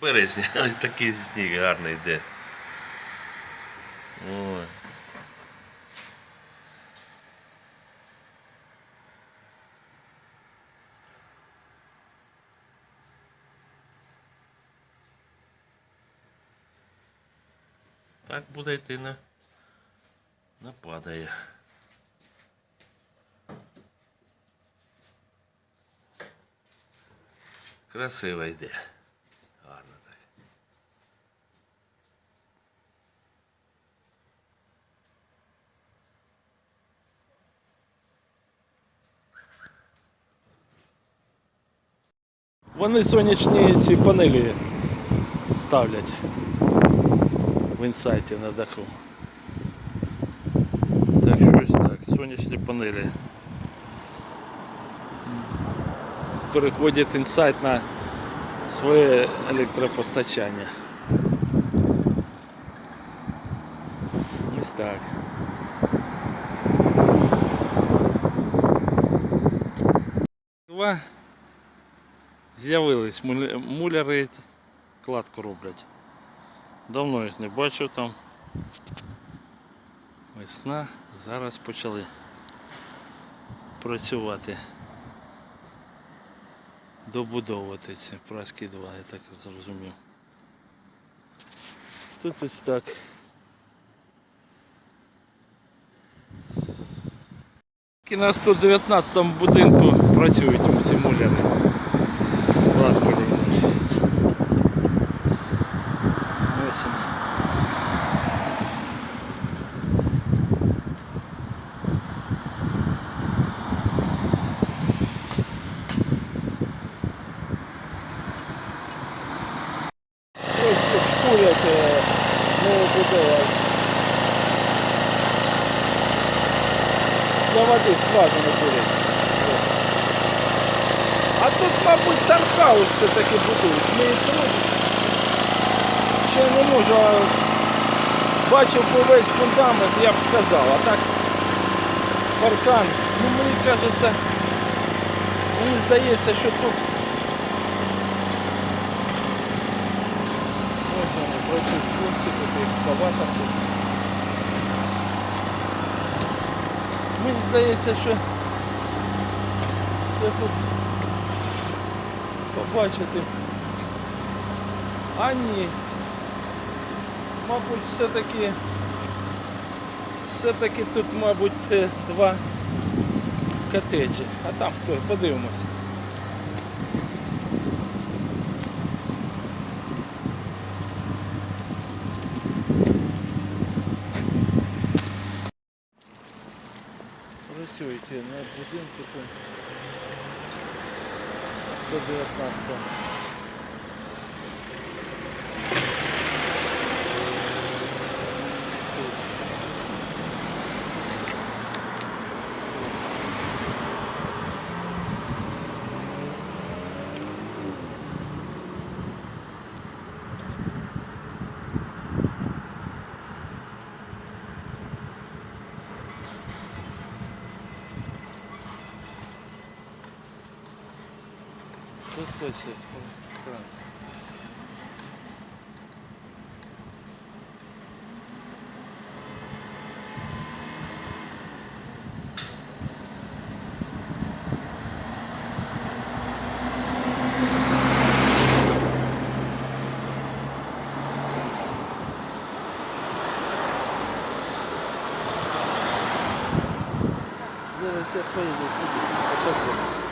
Березня, ось такий сніг гарний йде. Ой. Так буде йти на нападає. Красиво йде. Вони сонячні ці панелі ставлять в інсайті на даху. Так, щось так, сонячні панелі. Переходять інсайт на своє електропостачання. Ось так. Два з'явились муляри, кладку роблять. Давно їх не бачив там. Весна, зараз почали працювати. Добудовувати ці праски 2, я так зрозумів. Тут ось так. І на 119 будинку працюють усі муляри. Господи. Ось він. Заводи скважину курить. А тут, мабуть, танкаус все-таки будують. Ми тут ще не можу, бачив по весь фундамент, я б сказав. А так паркан. Ну мені кажеться, мені здається, що тут ось вони працюють хлопці, тут екскаватор. Тут. Мені здається, що це тут побачити. А ні. Мабуть, все-таки все-таки тут, мабуть, це два котеджі. А там хто? Подивимось. Працюють на будинку тут. 1919. Тут ось є кран. Зараз я поїду сюди. Посадку.